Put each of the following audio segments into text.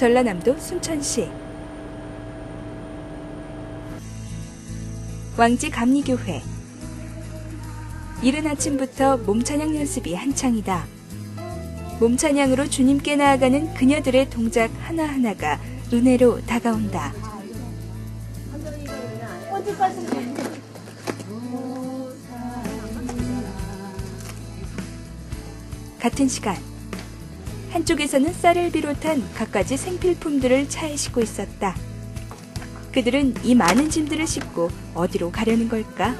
전라남도 순천시 왕지 감리교회 이른 아침부터 몸찬양 연습이 한창이다. 몸찬양으로 주님께 나아가는 그녀들의 동작 하나하나가 은혜로 다가온다. 같은 시간 한쪽에서는 쌀을 비롯한 갖가지 생필품들을 차에 싣고 있었다. 그들은 이 많은 짐들을 싣고 어디로 가려는 걸까?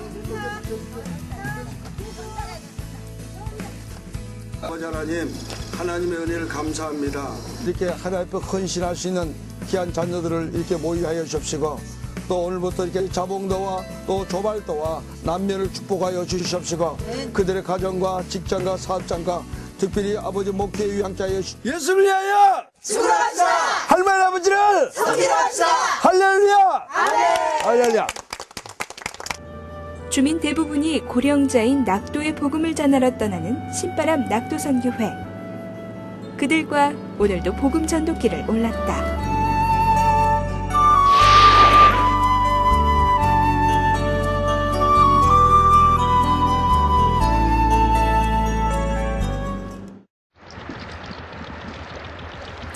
아버지 하나님, 하나님의 은혜를 감사합니다. 이렇게 하나님 앞에 헌신할 수 있는 귀한 자녀들을 이렇게 모의하여 주십시고 또 오늘부터 이렇게 자봉도와 또 조발도와 남면을 축복하여 주시옵시고 그들의 가정과 직장과 사업장과 특별히 아버지 하여 주- 예수를 위하여 수고합시다. 할머니 아버지를 섬기합시다. 할렐루야 할렐루야 주민 대부분이 고령자인 낙도의 복음을 전하러 떠나는 신바람 낙도선교회. 그들과 오늘도 복음 전도길을 올랐다.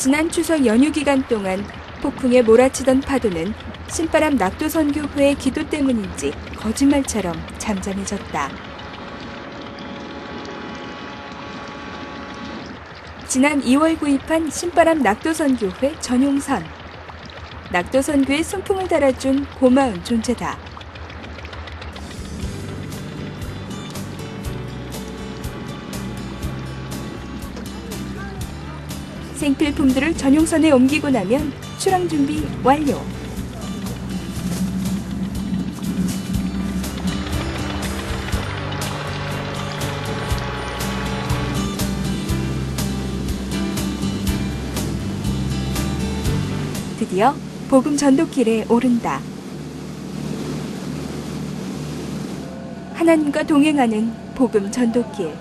지난 추석 연휴 기간 동안 폭풍에 몰아치던 파도는 신바람 낙도선교회의 기도 때문인지 거짓말처럼 잠잠해졌다. 지난 2월 구입한 신바람 낙도선교회 전용선. 낙도선교의 순풍을 달아준 고마운 존재다. 생필품들을 전용선에 옮기고 나면 출항 준비 완료. 드디어 복음 전도길에 오른다. 하나님과 동행하는 복음 전도길.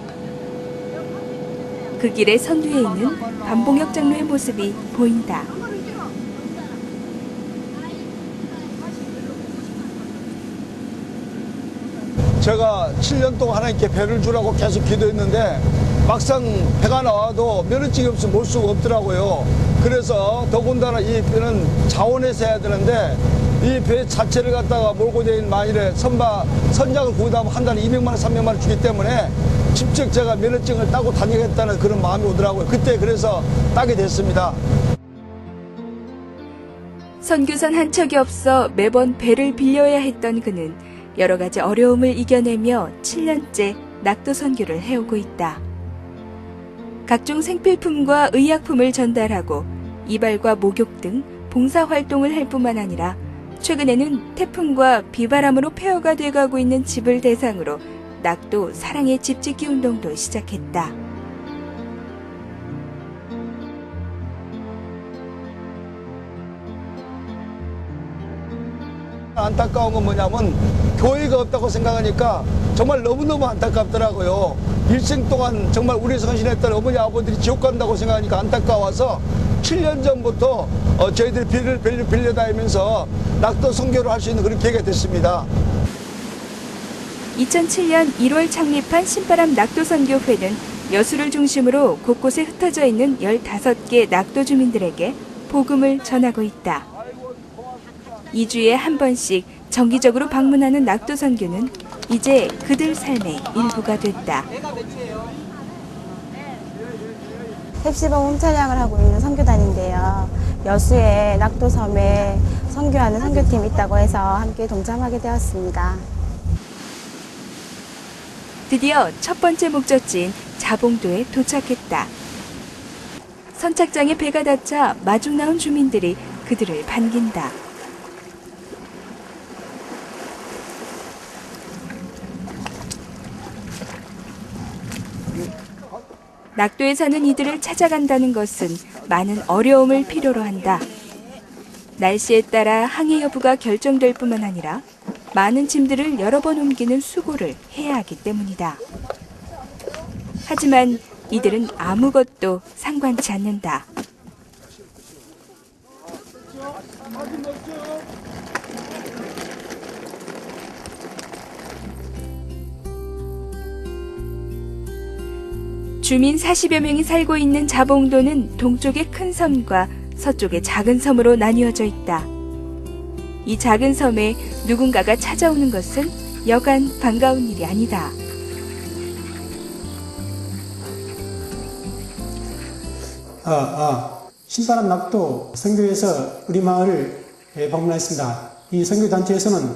그 길의 선두에 있는 반봉혁 장로의 모습이 보인다. 제가 7년 동안 하나님께 배를 주라고 계속 기도했는데 막상 배가 나와도 면허증이 없으면 몰 수가 없더라고요. 그래서 더군다나 이 배는 자원에서 해야 되는데 이 배 자체를 갖다가 몰고 다니는 만일에 선바, 선장을 구하면 한 달에 200만 원, 300만 원 주기 때문에 직접 제가 면허증을 따고 다니겠다는 그런 마음이 오더라고요. 그때 그래서 따게 됐습니다. 선교선 한 척이 없어 매번 배를 빌려야 했던 그는 여러 가지 어려움을 이겨내며 7년째 낙도 선교를 해오고 있다. 각종 생필품과 의약품을 전달하고 이발과 목욕 등 봉사 활동을 할 뿐만 아니라 최근에는 태풍과 비바람으로 폐허가 돼가고 있는 집을 대상으로 낙도 사랑의 집짓기 운동도 시작했다. 안타까운 건 뭐냐면 교회가 없다고 생각하니까 정말 너무너무 안타깝더라고요. 일생 동안 정말 우리 선신했던 어머니 아버들이 지옥 간다고 생각하니까 안타까워서 7년 전부터 어, 저희들이 빌려, 빌려, 빌려다니면서 낙도 선교를 할 수 있는 그런 기회가 됐습니다. 2007년 1월 창립한 신바람 낙도선교회는 여수를 중심으로 곳곳에 흩어져 있는 15개 낙도 주민들에게 복음을 전하고 있다. 2주에 한 번씩 정기적으로 방문하는 낙도선교는 이제 그들 삶의 일부가 됐다. heb시봉 홈찬양을 하고 있는 선교단인데요. 여수의 낙도섬에 선교하는 선교팀이 있다고 해서 함께 동참하게 되었습니다. 드디어 첫 번째 목적지인 자봉도에 도착했다. 선착장에 배가 닫자 마중 나온 주민들이 그들을 반긴다. 낙도에 사는 이들을 찾아간다는 것은 많은 어려움을 필요로 한다. 날씨에 따라 항해 여부가 결정될 뿐만 아니라 많은 짐들을 여러 번 옮기는 수고를 해야 하기 때문이다. 하지만 이들은 아무것도 상관치 않는다. 주민 40여 명이 살고 있는 자봉도는 동쪽의 큰 섬과 서쪽의 작은 섬으로 나뉘어져 있다. 이 작은 섬에 누군가가 찾아오는 것은 여간 반가운 일이 아니다. 아, 아, 신바람 낙도 선교에서 우리 마을을 예, 방문했습니다. 이 선교단체에서는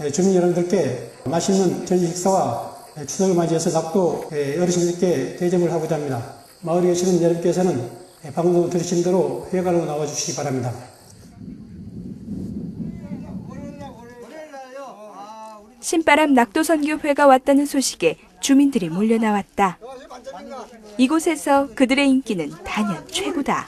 예, 주민 여러분들께 맛있는 저녁 식사와 예, 추석을 맞이해서 낙도 예, 어르신들께 대접을 하고자 합니다. 마을에 계시는 여러분께서는 예, 방송 들으신 대로 회관으로 나와주시기 바랍니다. 신바람 낙도선교회가 왔다는 소식에 주민들이 몰려 나왔다. 이곳에서 그들의 인기는 단연 최고다.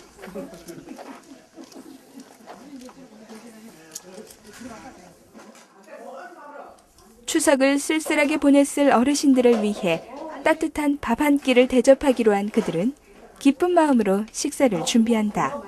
추석을 쓸쓸하게 보냈을 어르신들을 위해 따뜻한 밥 한 끼를 대접하기로 한 그들은 기쁜 마음으로 식사를 준비한다.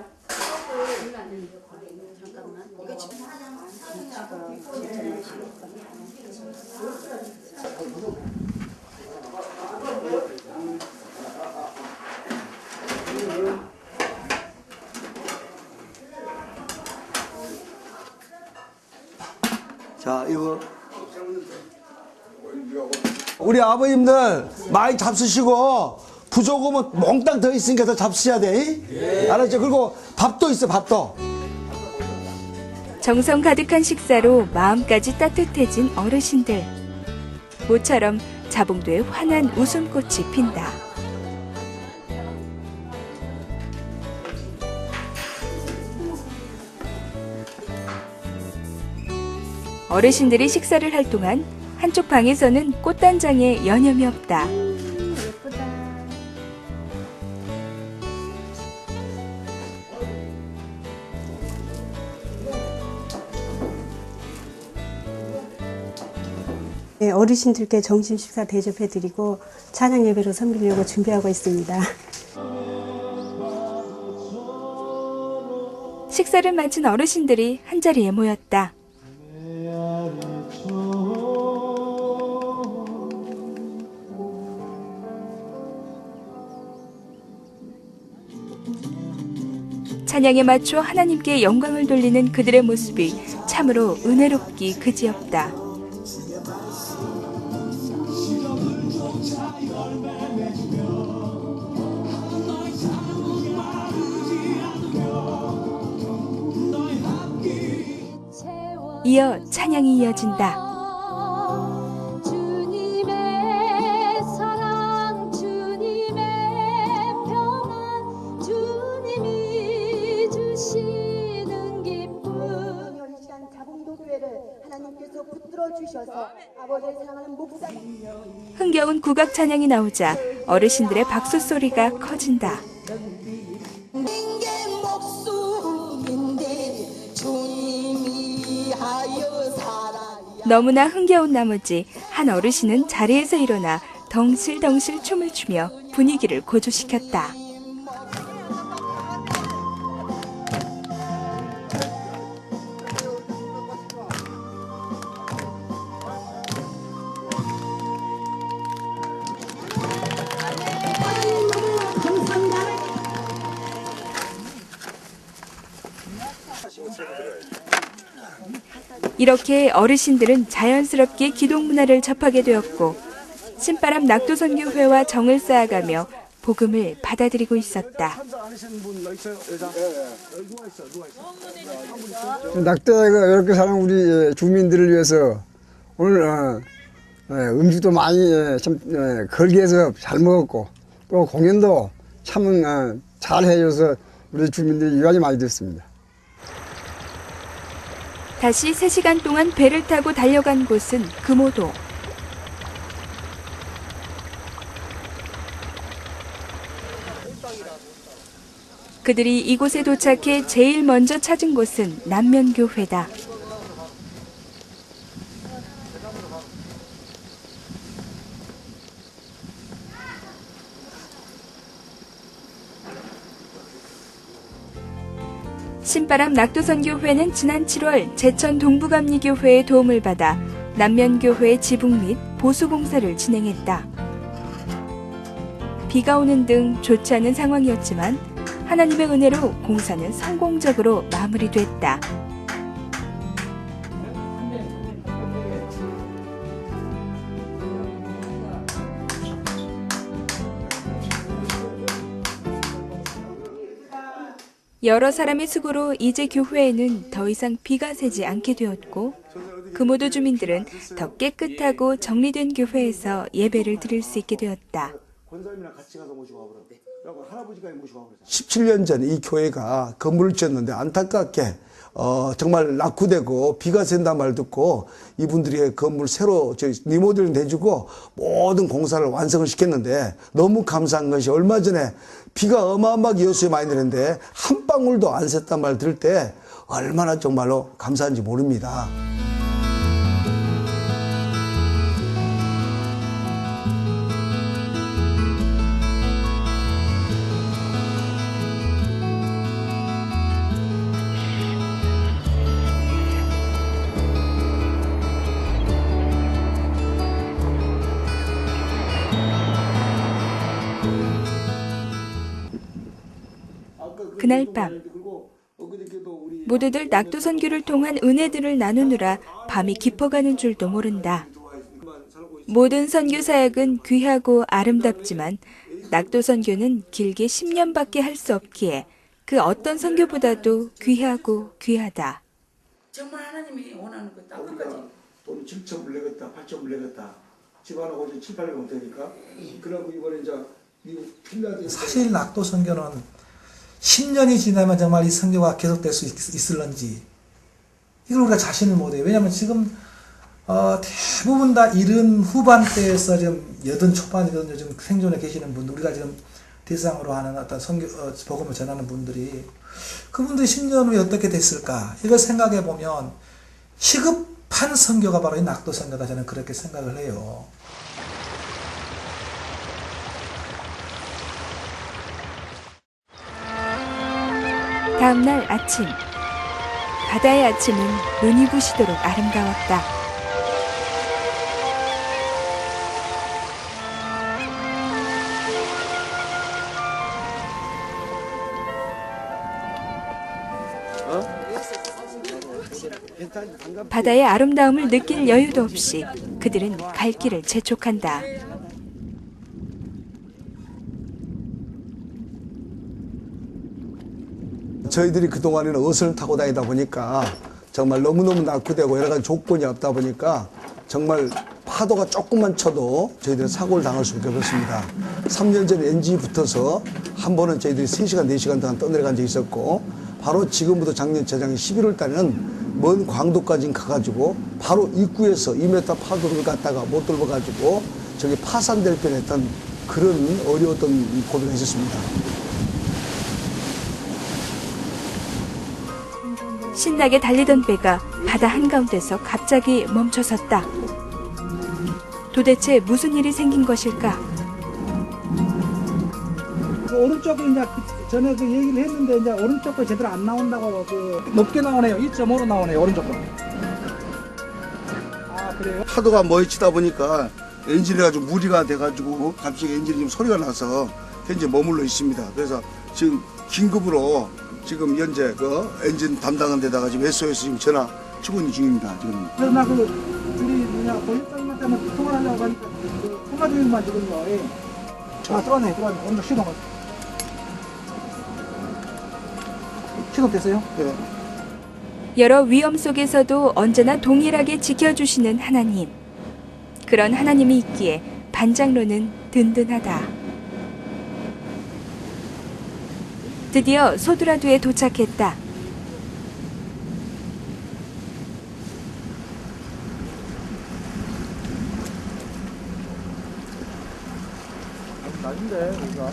자, 이거 우리 아버님들 많이 잡수시고 부족하면 몽땅 더 있으니까 더 잡수셔야 돼. 알았죠? 그리고 밥도 있어, 밥도. 정성 가득한 식사로 마음까지 따뜻해진 어르신들. 모처럼 자봉도에 환한 웃음꽃이 핀다. 어르신들이 식사를 할 동안 한쪽 방에서는 꽃단장에 여념이 없다. 네, 어르신들께 점심 식사 대접해드리고 찬양 예배로 섬기려고 준비하고 있습니다. 식사를 마친 어르신들이 한자리에 모였다. 찬양에 맞춰 하나님께 영광을 돌리는 그들의 모습이 참으로 은혜롭기 그지없다. 이어 찬양이 이어진다. 흥겨운 국악 찬양이 나오자 어르신들의 박수 소리가 커진다. 너무나 흥겨운 나머지 한 어르신은 자리에서 일어나 덩실덩실 춤을 추며 분위기를 고조시켰다. 이렇게 어르신들은 자연스럽게 기독 문화를 접하게 되었고 신바람 낙도선교회와 정을 쌓아가며 복음을 받아들이고 있었다. 낙대가 이렇게 사는 우리 예, 주민들을 위해서 오늘 어, 예, 음식도 많이 예, 참 예, 걸기해서 잘 먹었고 또 공연도 참 어, 잘 해줘서 우리 주민들이 유익이 많이 됐습니다. 다시 3시간 동안 배를 타고 달려간 곳은 금오도. 그들이 이곳에 도착해 제일 먼저 찾은 곳은 남면교회다. 신바람 낙도선교회는 지난 7월 제천 동부감리교회의 도움을 받아 남면교회 지붕 및 보수공사를 진행했다. 비가 오는 등 좋지 않은 상황이었지만 하나님의 은혜로 공사는 성공적으로 마무리됐다. 여러 사람의 수고로 이제 교회에는 더 이상 비가 새지 않게 되었고 금오도 주민들은 더 깨끗하고 정리된 교회에서 예배를 드릴 수 있게 되었다. 권사님이랑 같이 가서 모시고 와보라. 그리고 할아버지까지 모시고 와보라. 17년 전에 이 교회가 건물을 지었는데 안타깝게 어, 정말 낙후되고 비가 샌다 말 듣고 이분들이 건물 새로 저 리모델링 해주고 모든 공사를 완성을 시켰는데 너무 감사한 것이 얼마 전에 비가 어마어마하게 여수에 많이 내렸는데 한 방울도 안 샜단 말 들을 때 얼마나 정말로 감사한지 모릅니다. 그날 밤 모두들 낙도 선교를 통한 은혜들을 나누느라 밤이 깊어가는 줄도 모른다. 모든 선교 사역은 귀하고 아름답지만 낙도 선교는 길게 10년밖에 할 수 없기에 그 어떤 선교보다도 귀하고 귀하다. 정말 하나님이 원하는 그딱 끝까지 돈 7천 불 내겠다, 8천 불 내겠다. 집안하고 이제 7, 800 되니까. 그러고 이번에 이제 미국 필라델피아 사실 낙도 선교는 10년이 지나면 정말 이 선교가 계속될 수 있, 있을런지 이걸 우리가 자신을 못해요. 왜냐하면 지금 어, 대부분 다 이른 후반대에서 지금 여든 초반이든 요즘 생존에 계시는 분들 우리가 지금 대상으로 하는 어떤 선교 어, 복음을 전하는 분들이 그분들이 10년 후에 어떻게 됐을까 이걸 생각해 보면 시급한 선교가 바로 이 낙도 선교다 저는 그렇게 생각을 해요. 다음 날 아침. 바다의 아침은 눈이 부시도록 아름다웠다. 바다의 아름다움을 느낄 여유도 없이 그들은 갈 길을 재촉한다. 저희들이 그동안에는 어선을 타고 다니다 보니까 정말 너무너무 낙후되고 여러 가지 조건이 없다 보니까 정말 파도가 조금만 쳐도 저희들은 사고를 당할 수밖에 없었습니다. 3년 전에 엔진이 붙어서 한 번은 저희들이 3시간, 4시간 동안 떠내려간 적이 있었고 바로 지금부터 작년 재작년 11월 달에는 먼 광도까지 가가지고 바로 입구에서 2m 파도를 갔다가 못 돌아가지고 저기 파산될 뻔했던 그런 어려웠던 고비가 있었습니다. 신나게 달리던 배가 바다 한가운데서 갑자기 멈춰섰다. 도대체 무슨 일이 생긴 것일까? 그 오른쪽에 이제 그 전에 그 얘기를 했는데 이제 오른쪽 거 제대로 안 나온다고 그 높게 나오네요. 2.5로 나오네요. 오른쪽 거. 아 그래요? 파도가 멀치다 보니까 엔진이 가지고 무리가 돼가지고 갑자기 엔진이 좀 소리가 나서 현재 머물러 있습니다. 그래서 지금 긴급으로 지금 현재 그 엔진 담당한 데다가 지금 SOS 지금 전화 주문 중입니다. 지금. 그래서 나그 우리 뭐냐 고객님한테 한번 통화를 하려고 하니까 그 통화 중인만 지금요. 예. 아 들어왔네 들어왔네. 오늘 시동을. 시동 됐어요? 네. 여러 위험 속에서도 언제나 동일하게 지켜주시는 하나님. 그런 하나님이 있기에 반장로는 든든하다. 드디어 소드라두에 도착했다. 낮은데 우리가.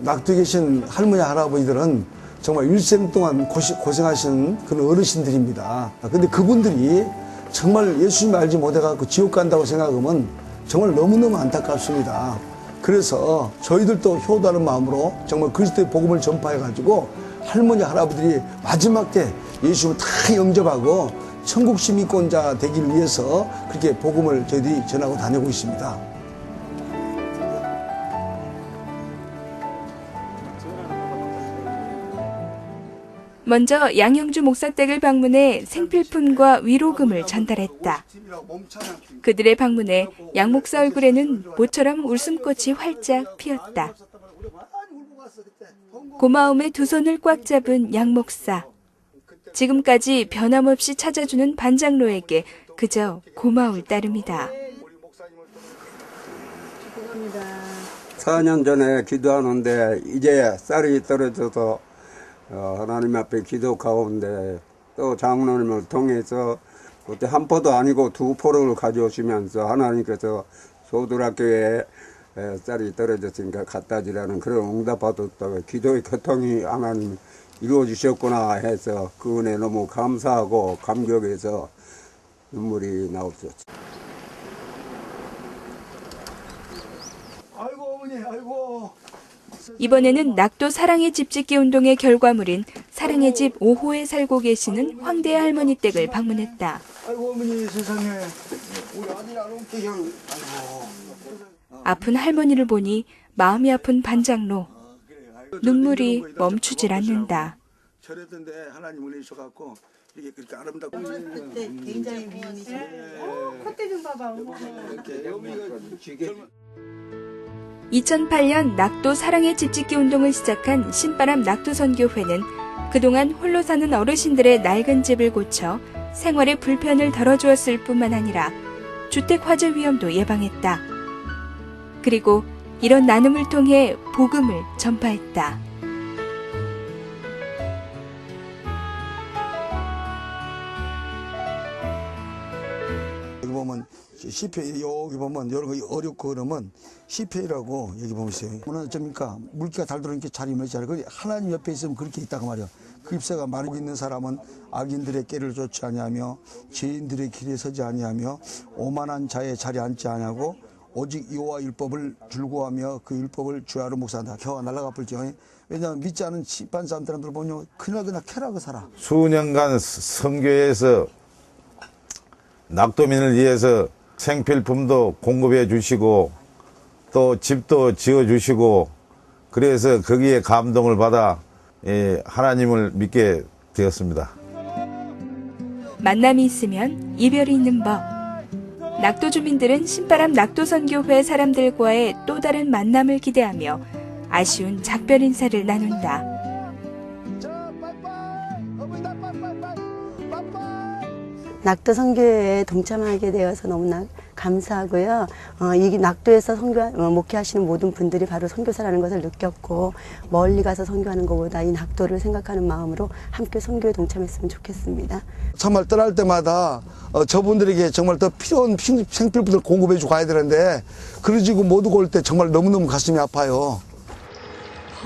낙두에 계신 할머니 할아버지들은 정말 일생 동안 고생하신 그런 어르신들입니다. 근데 그분들이 정말 예수님 알지 못해갖고 지옥 간다고 생각하면 정말 너무너무 안타깝습니다. 그래서 저희들도 효도하는 마음으로 정말 그리스도의 복음을 전파해가지고 할머니, 할아버들이 마지막 때 예수님을 다 영접하고 천국 시민권자 되기 위해서 그렇게 복음을 저희들이 전하고 다니고 있습니다. 먼저 양영주 목사 댁을 방문해 생필품과 위로금을 전달했다. 그들의 방문에 양 목사 얼굴에는 모처럼 웃음꽃이 활짝 피었다. 고마움에 두 손을 꽉 잡은 양 목사. 지금까지 변함없이 찾아주는 반장로에게 그저 고마울 따름이다. 4년 전에 기도하는데 이제 쌀이 떨어져서 어, 하나님 앞에 기도 가운데 또 장로님을 통해서 그때 한 포도 아니고 두 포를 가져오시면서 하나님께서 소두락교에 에, 쌀이 떨어졌으니까 갖다 주라는 그런 응답 받았다고 기도의 교통이 하나님 이루어 주셨구나 해서 그 은혜 너무 감사하고 감격해서 눈물이 나옵소서. 아이고 어머니, 아이고. 이번에는 낙도 사랑의 집 짓기 운동의 결과물인 사랑의 집 5호에 살고 계시는 황대 할머니 댁을 방문했다. 아이고 어머니 세상에 우리 아들 안 올게 그냥 아이고 아픈 할머니를 보니 마음이 아픈 반장로. 눈물이 멈추질 않는다. 저랬던데 하나님 은혜 주셔갖고 이게 그렇게 아름답고 그때 굉장히 미인이시죠. 콧대 좀 봐봐. 이렇게 어머니가 지게 2008년 낙도 사랑의 집짓기 운동을 시작한 신바람 낙도선교회는 그동안 홀로 사는 어르신들의 낡은 집을 고쳐 생활의 불편을 덜어주었을 뿐만 아니라 주택 화재 위험도 예방했다. 그리고 이런 나눔을 통해 복음을 전파했다. 시페 여기 보면 여러 거 어렵고 그러면 시페이라고 여기 보면 있어요. 뭐는 어쩝니까 물기가 잘 들어오니까 잘 임하잖아요. 그 하나님 옆에 있으면 그렇게 있다고 말이야. 그 입새가 마르고 있는 사람은 악인들의 깨를 쫓지 아니하며 죄인들의 길에 서지 아니하며 오만한 자의 자리에 앉지 아니하고 오직 여호와 율법을 줄고하며 그 율법을 주야로 묵상한다. 겨가 날아가 불지요. 왜냐하면 믿지 않은 심판 사람들 보면 그날 그날 캐라고 살아. 수년간 선교에서 낙도민을 위해서 생필품도 공급해 주시고 또 집도 지어 주시고 그래서 거기에 감동을 받아 예, 하나님을 믿게 되었습니다. 만남이 있으면 이별이 있는 법. 낙도 주민들은 신바람 낙도선교회 사람들과의 또 다른 만남을 기대하며 아쉬운 작별 인사를 나눈다. 낙도 선교회에 동참하게 되어서 너무나 감사하고요. 어, 이 낙도에서 선교 어, 목회하시는 모든 분들이 바로 선교사라는 것을 느꼈고 멀리 가서 선교하는 것보다 이 낙도를 생각하는 마음으로 함께 선교에 동참했으면 좋겠습니다. 정말 떠날 때마다 어, 저분들에게 정말 더 필요한 생- 생필품들 공급해 주고 가야 되는데 그러지고 못 오고 올 때 정말 너무너무 가슴이 아파요.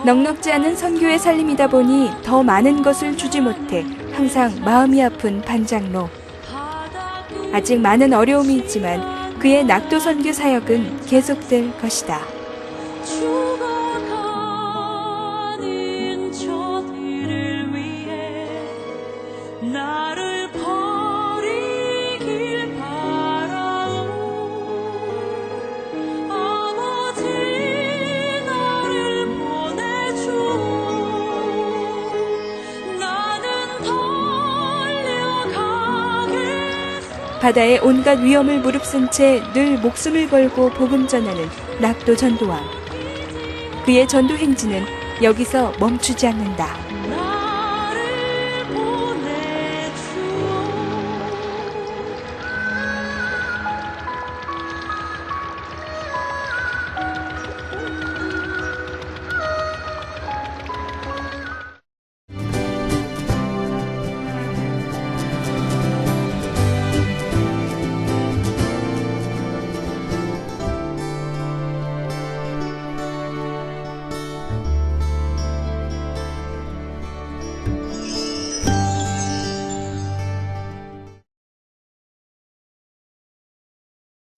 넉넉지 않은 선교의 살림이다 보니 더 많은 것을 주지 못해 항상 마음이 아픈 반장로. 아직 많은 어려움이 있지만 그의 낙도 선교 사역은 계속될 것이다. 바다의 온갖 위험을 무릅쓴 채 늘 목숨을 걸고 복음 전하는 낙도 전도왕. 그의 전도 행진은 여기서 멈추지 않는다.